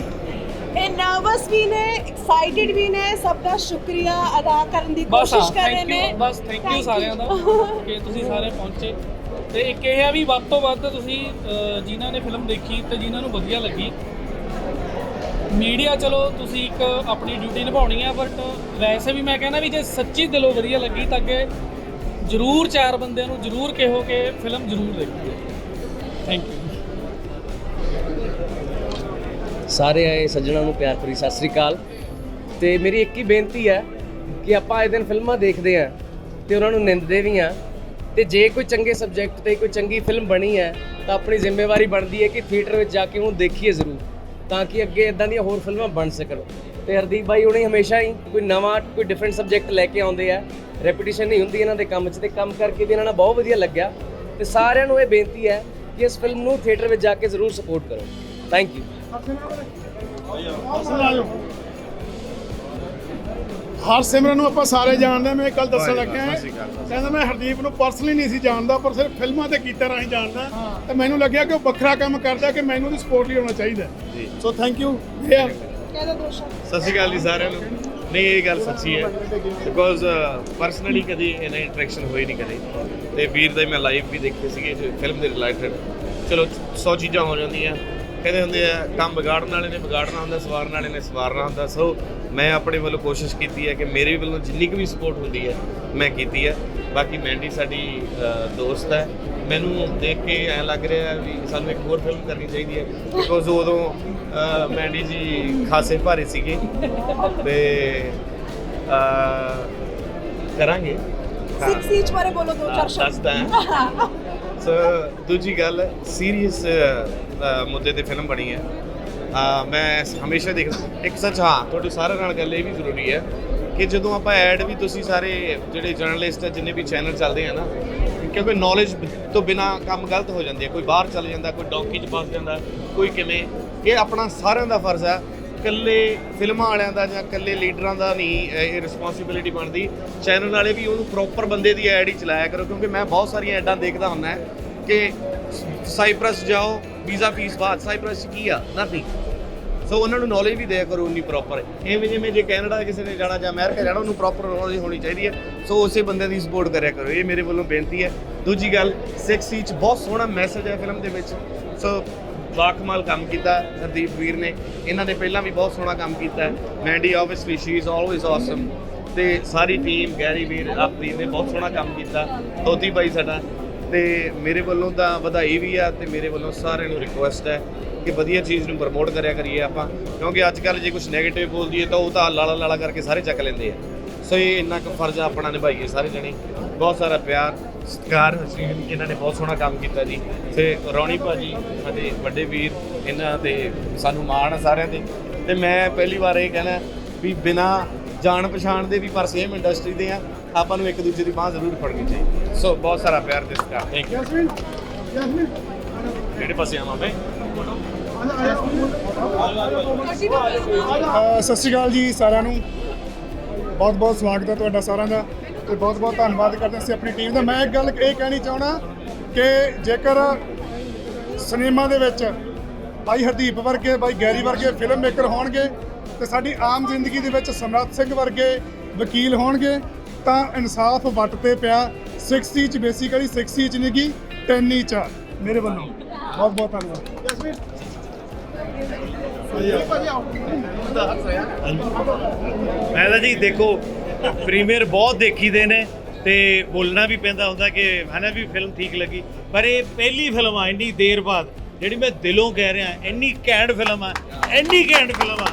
ਇਹ ਨਰਵਸ ਵੀ ਨੇ ਐਕਸਾਈਟਿਡ ਵੀ ਨੇ ਸਭ ਦਾ ਸ਼ੁਕਰੀਆ ਅਦਾ ਕਰਨ ਦੀ ਬਸ ਕੋਸ਼ਿਸ਼ ਕਰ ਰਹੇ ਥੈਂਕ ਨੇ। ਯੂ ਬਸ ਥੈਂਕ ਯੂ ਸਾਰਿਆਂ ਦਾ ਕਿ ਤੁਸੀਂ ਸਾਰੇ ਪਹੁੰਚੇ। ਤੇ ਇੱਕ ਇਹ ਆ ਵੀ ਵੱਧ ਤੋਂ ਵੱਧ ਤੁਸੀਂ ਅਹ, ਜਿਨ੍ਹਾਂ ਨੇ ਫਿਲਮ ਦੇਖੀ ਤੇ ਜਿਨ੍ਹਾਂ ਨੂੰ ਵਧੀਆ ਲੱਗੀ। ਮੀਡੀਆ ਚਲੋ ਤੁਸੀਂ ਇੱਕ ਆਪਣੀ ਡਿਊਟੀ ਨਿਭਾਉਣੀ ਆ ਬਟ ਵੈਸੇ ਵੀ ਮੈਂ ਕਹਿੰਦਾ ਵੀ ਜੇ ਸੱਚੀ ਦਿਲੋਂ ਵਧੀਆ ਲੱਗੀ ਤਾਂ ਅੱਗੇ ਜਰੂਰ ਚਾਰ ਬੰਦਿਆਂ ਨੂੰ ਜਰੂਰ ਕਹੋ ਕਿ ਫਿਲਮ ਜਰੂਰ ਦੇਖੋ। ਥੈਂਕ ਯੂ ਸਾਰੇ ਆਏ ਸੱਜਣਾ ਨੂੰ ਪਿਆਰ ਭਰੀ ਸਤਿ ਸ੍ਰੀ ਅਕਾਲ। ਤੇ ਮੇਰੀ ਇੱਕ ਹੀ ਬੇਨਤੀ ਹੈ ਕਿ ਆਪਾਂ ਆਏ ਦਿਨ ਫਿਲਮਾਂ ਦੇਖਦੇ ਆਂ ਤੇ ਉਹਨਾਂ ਨੂੰ ਨਿੰਦਦੇ ਵੀ ਆਂ ਤੇ ਜੇ ਕੋਈ ਚੰਗੇ ਸਬਜੈਕਟ ਤੇ ਕੋਈ ਚੰਗੀ ਫਿਲਮ ਬਣੀ ਹੈ, ਤਾਂ ਆਪਣੀ ਜ਼ਿੰਮੇਵਾਰੀ ਬਣਦੀ ਹੈ ਕਿ ਥੀਏਟਰ ਵਿੱਚ ਜਾ ਕੇ ਉਹਨੂੰ ਦੇਖੀਏ ਜ਼ਰੂਰ, ਤਾਂ ਕਿ ਅੱਗੇ ਇਦਾਂ ਦੀਆਂ ਹੋਰ ਫਿਲਮਾਂ ਬਣ ਸਕਣ। ਤੇ ਹਰਦੀਪ ਬਾਈ ਉਹਨੇ ਹਮੇਸ਼ਾ ਹੀ ਕੋਈ ਨਵਾਂ, ਕੋਈ ਡਿਫਰੈਂਟ ਸਬਜੈਕਟ ਲੈ ਕੇ ਆਉਂਦੇ ਆ। ਰੈਪੀਟੀਸ਼ਨ ਨਹੀਂ ਹੁੰਦੀ ਇਹਨਾਂ ਦੇ ਕੰਮ 'ਚ ਤੇ ਕੰਮ ਕਰਕੇ ਵੀ ਇਹਨਾਂ ਨਾਲ ਬਹੁਤ ਵਧੀਆ ਲੱਗਿਆ। ਤੇ ਸਾਰਿਆਂ ਨੂੰ ਇਹ ਬੇਨਤੀ ਹੈ ਕਿ ਇਸ ਫਿਲਮ ਨੂੰ ਥੀਏਟਰ ਵਿੱਚ ਜਾ ਕੇ ਜ਼ਰੂਰ ਸਪੋਰਟ ਕਰੋ। ਥੈਂਕ ਯੂ ਹਰ ਸਿਮਰਨ ਨੂੰ ਆਪਾਂ ਸਾਰੇ ਜਾਣਦੇ ਮੈਂ ਗੱਲ ਦੱਸਣ ਲੱਗਿਆ ਕਹਿੰਦਾ ਮੈਂ ਹਰਦੀਪ ਨੂੰ ਪਰਸਨਲੀ ਨਹੀਂ ਸੀ ਜਾਣਦਾ ਪਰ ਸਿਰਫ ਫਿਲਮਾਂ ਤੇ ਕੀਤਾ ਰਾਹੀਂ ਜਾਣਦਾ। ਤੇ ਮੈਨੂੰ ਲੱਗਿਆ ਕਿ ਉਹ ਵੱਖਰਾ ਕੰਮ ਕਰਦਾ ਕਿ ਮੈਨੂੰ ਉਹਦੀ ਸਪੋਰਟ ਲਈ ਹੋਣਾ ਚਾਹੀਦਾ ਸੋ ਥੈਂਕ ਯੂ ਯਾਰ ਸਤਿ ਸ਼੍ਰੀ ਅਕਾਲ ਜੀ ਸਾਰਿਆਂ ਨੂੰ। ਨਹੀਂ ਇਹ ਗੱਲ ਸੱਚੀ ਹੈ। ਬਿਕੋਜ਼ ਪਰਸਨਲੀ ਕਦੀ ਇਹਨਾਂ ਇੰਟਰੈਕਸ਼ਨ ਹੋਈ ਨਹੀਂ ਕਦੇ। ਤੇ ਵੀਰ ਦਾ ਹੀ ਮੈਂ ਲਾਈਵ ਵੀ ਦੇਖੇ ਸੀਗੇ ਫਿਲਮ ਦੇ ਰਿਲੇਟਡ ਚਲੋ 100 ਚੀਜ਼ਾਂ ਹੋ ਜਾਂਦੀਆਂ। ਕਹਿੰਦੇ ਹੁੰਦੇ ਆ ਕੰਮ ਵਿਗਾੜਨ ਵਾਲੇ ਨੇ ਵਿਗਾੜਨਾ ਹੁੰਦਾ ਸਵਾਰਨ ਵਾਲੇ ਨੇ ਸਵਾਰਨਾ ਹੁੰਦਾ। ਸੋ ਮੈਂ ਆਪਣੇ ਵੱਲੋਂ ਕੋਸ਼ਿਸ਼ ਕੀਤੀ ਹੈ ਕਿ ਮੇਰੇ ਵੱਲੋਂ ਜਿੰਨੀ ਕੁ ਵੀ ਸਪੋਰਟ ਹੁੰਦੀ ਹੈ ਮੈਂ ਕੀਤੀ ਹੈ। ਬਾਕੀ ਮੈਂਡੀ ਸਾਡੀ ਦੋਸਤ ਹੈ। ਮੈਨੂੰ ਦੇਖ ਕੇ ਐਂ ਲੱਗ ਰਿਹਾ ਵੀ ਸਾਨੂੰ ਇੱਕ ਹੋਰ ਫਿਲਮ ਕਰਨੀ ਚਾਹੀਦੀ ਹੈ। ਬਿਕੋਜ਼ ਉਦੋਂ ਮੈਂਡੀ ਜੀ ਖਾਸੇ ਭਾਰੇ ਸੀਗੇ। ਤੇ ਅ, ਕਰਾਂਗੇ। ਸਿਕਸ ਈਚ ਬਾਰੇ ਬੋਲੋ ਦੋ ਚਾਰ ਸ਼ਬਦ। ਦੱਸਦਾ ਸੋ [laughs] ਦੂਜੀ ਗੱਲ ਸੀਰੀਅਸ ਮੁੱਦੇ ਤੇ ਫਿਲਮ ਬਣੀ ਹੈ। ਮੈਂ ਹਮੇਸ਼ਾ ਦੇਖਦਾ ਇੱਕ ਸੱਚ ਹਾਂ, ਤੁਹਾਡੇ ਸਾਰਿਆਂ ਨਾਲ ਗੱਲ ਇਹ ਵੀ ਜ਼ਰੂਰੀ ਹੈ ਕਿ ਜਦੋਂ ਆਪਾਂ ਐਡ ਵੀ ਤੁਸੀਂ ਸਾਰੇ ਜਿਹੜੇ ਜਰਨਲਿਸਟ ਆ, ਜਿੰਨੇ ਵੀ ਚੈਨਲ ਚੱਲਦੇ ਆ ਨਾ, ਕਿਉਂਕਿ ਨੌਲੇਜ ਤੋਂ ਬਿਨਾ ਕੰਮ ਗਲਤ ਹੋ ਜਾਂਦੀ ਹੈ ਕੋਈ ਬਾਹਰ ਚਲ ਜਾਂਦਾ, ਕੋਈ ਡੌਂਕੀ 'ਚ ਫਸ ਜਾਂਦਾ, ਕੋਈ ਕਿਵੇਂ। ਇਹ ਆਪਣਾ ਸਾਰਿਆਂ ਦਾ ਫਰਜ਼ ਹੈ। ਇਕੱਲੇ ਫਿਲਮਾਂ ਵਾਲਿਆਂ ਦਾ ਜਾਂ ਇਕੱਲੇ ਲੀਡਰਾਂ ਦਾ ਨਹੀਂ, ਇਹ ਇਹ ਰਿਸਪੌਂਸਿਬਿਲਿਟੀ ਬਣਦੀ। ਚੈਨਲ ਵਾਲੇ ਵੀ ਉਹਨੂੰ ਪ੍ਰੋਪਰ ਬੰਦੇ ਦੀ ਐਡ ਹੀ ਚਲਾਇਆ ਕਰੋ, ਕਿਉਂਕਿ ਮੈਂ ਬਹੁਤ ਸਾਰੀਆਂ ਐਡਾਂ ਦੇਖਦਾ ਹੁੰਦਾ ਕਿ ਸਾਈਪ੍ਰਸ ਜਾਓ ਵੀਜ਼ਾ ਫੀਸ ਬਾਅਦ ਸਾਈਪ੍ਰਸ ਕੀ ਆ? ਨਥਿੰਗ ਸੋ ਉਹਨਾਂ ਨੂੰ ਨੌਲੇਜ ਵੀ ਦਿਆ ਕਰੋ ਉਨੀ ਪ੍ਰੋਪਰ ਐਵੇਂ ਜਿਵੇਂ ਜੇ ਕੈਨੇਡਾ ਕਿਸੇ ਨੇ ਜਾਣਾ, ਜਾਂ ਅਮਰੀਕਾ ਜਾਣਾ, ਉਹਨੂੰ ਪ੍ਰੋਪਰ ਨੌਲੇਜ ਹੋਣੀ ਚਾਹੀਦੀ ਹੈ। ਸੋ ਉਸੇ ਬੰਦੇ ਦੀ ਸਪੋਰਟ ਕਰਿਆ ਕਰੋ। ਇਹ ਮੇਰੇ ਵੱਲੋਂ ਬੇਨਤੀ ਹੈ। ਦੂਜੀ ਗੱਲ 6 ਚ ਬਹੁਤ ਸੋਹਣਾ ਮੈਸੇਜ ਹੈ ਫਿਲਮ ਦੇ ਵਿੱਚ। ਸੋ ਬਾਕਮਾਲ ਕੰਮ ਕੀਤਾ ਹਰਦੀਪ ਵੀਰ ਨੇ। ਇਹਨਾਂ ਨੇ ਪਹਿਲਾਂ ਵੀ ਬਹੁਤ ਸੋਹਣਾ ਕੰਮ ਕੀਤਾ। ਹੈ Mandy obviously she is always awesome ਤੇ ਸਾਰੀ ਟੀਮ ਗੈਰੀ ਵੀਰ ਆਪਣੀ ਨੇ ਬਹੁਤ ਸੋਹਣਾ ਕੰਮ ਕੀਤਾ। ਤੋਤੀ ਬਾਈ ਸਾਡਾ। ਤੇ ਮੇਰੇ ਵੱਲੋਂ ਤਾਂ ਵਧਾਈ ਵੀ ਆ ਤੇ ਮੇਰੇ ਵੱਲੋਂ ਸਾਰਿਆਂ ਨੂੰ ਰਿਕੁਐਸਟ ਹੈ ਕਿ ਵਧੀਆ ਚੀਜ਼ ਨੂੰ ਪ੍ਰਮੋਟ ਕਰਿਆ ਕਰੀਏ ਆਪਾਂ। ਕਿਉਂਕਿ ਅੱਜ ਕੱਲ ਜੇ ਕੁਝ 네ਗੇਟਿਵ ਬੋਲਦੀ ਹੈ ਤਾਂ ਉਹ ਤਾਂ ਲਾਲਾ ਲਾਲਾ ਕਰਕੇ ਸਾਰੇ ਚੱਕ ਲੈਂਦੇ ਆ। ਸੋ ਇਹ ਇੰਨਾ ਕੁ ਫਰਜ਼ ਆਪਣਾ ਨਿਭਾਈਏ ਸਾਰੇ ਜਣੇ। ਬਹੁਤ ਸਾਰਾ ਪਿਆਰ, ਸਤਿਕਾਰ ਅਸੀਂ ਇਹਨਾਂ ਨੇ ਬਹੁਤ ਸੋਹਣਾ ਕੰਮ ਕੀਤਾ ਜੀ। ਤੇ ਰੌਣੀ ਭਾਜੀ, ਸਾਡੇ ਵੱਡੇ ਵੀਰ, ਇਹਨਾਂ ਤੇ ਸਾਨੂੰ ਮਾਣ ਆ ਸਾਰਿਆਂ ਤੇ ਤੇ ਮੈਂ ਪਹਿਲੀ ਵਾਰ ਇਹ ਕਹਿਣਾ ਵੀ ਬਿਨਾ ਜਾਣ ਪਛਾਣ ਦੇ ਵੀ ਪਰ ਸੇਮ ਇੰਡਸਟਰੀ ਦੇ ਆ। ਆਪਾਂ ਨੂੰ ਇੱਕ ਦੂਜੇ ਦੀ ਬਾਹ ਜ਼ਰੂਰ ਫੜਨੀ ਚਾਹੀਦੀ ਸੋ ਬਹੁਤ ਸਾਰਾ ਪਿਆਰ ਤੇ ਸਤਿਕਾਰ ਥੈਂਕ ਯੂ ਯਾਸਮੀਨ ਯਾਸਮੀਨ ਕਿਹੜੇ ਪਾਸੇ ਆਵਾਂ ਮੈਂ ਸਤਿ ਸ਼੍ਰੀ ਅਕਾਲ ਜੀ ਸਾਰਿਆਂ ਨੂੰ। ਬਹੁਤ ਬਹੁਤ ਸਵਾਗਤ ਹੈ ਤੁਹਾਡਾ ਸਾਰਿਆਂ ਦਾ ਤੇ ਬਹੁਤ ਬਹੁਤ ਧੰਨਵਾਦ ਕਰਦੇ ਅਸੀਂ ਆਪਣੀ ਟੀਮ ਦਾ। ਮੈਂ ਇੱਕ ਗੱਲ ਇਹ ਕਹਿਣੀ ਚਾਹਣਾ ਕਿ ਜੇਕਰ ਸਿਨੇਮਾ ਦੇ ਵਿੱਚ ਭਾਈ ਹਰਦੀਪ ਵਰਗੇ ਭਾਈ ਗੈਰੀ ਵਰਗੇ ਫਿਲਮ ਮੇਕਰ ਹੋਣਗੇ ਤੇ ਸਾਡੀ ਆਮ ਜ਼ਿੰਦਗੀ ਦੇ ਵਿੱਚ ਸਮਰੱਥ ਸਿੰਘ ਵਰਗੇ ਵਕੀਲ ਹੋਣਗੇ ਤਾਂ ਇਨਸਾਫ ਵੱਟ ਤੇ ਪਿਆ। 6 ਚ ਬੇਸਿਕਲੀ 6 ਚ ਨਹੀਂ ਗੀ 10 ਚ ਆ ਮੇਰੇ ਵੱਲੋਂ। ਬਹੁਤ ਬਹੁਤ ਧੰਨਵਾਦ। ਮੈਂ ਤਾਂ ਜੀ ਦੇਖੋ ਪ੍ਰੀਮੀਅਰ ਬਹੁਤ ਦੇਖੀਦੇ ਨੇ ਤੇ ਬੋਲਣਾ ਵੀ ਪੈਂਦਾ ਹੁੰਦਾ ਕਿ ਹਨਾ ਵੀ ਫਿਲਮ ਠੀਕ ਲੱਗੀ। ਪਰ ਇਹ ਪਹਿਲੀ ਫਿਲਮ ਆ, ਇੰਨੀ ਦੇਰ ਬਾਅਦ, ਜਿਹੜੀ ਮੈਂ ਦਿਲੋਂ ਕਹਿ ਰਿਹਾ, ਇੰਨੀ ਘੈਂਟ ਫਿਲਮ ਆ, ਇੰਨੀ ਘੈਂਟ ਫਿਲਮ ਆ।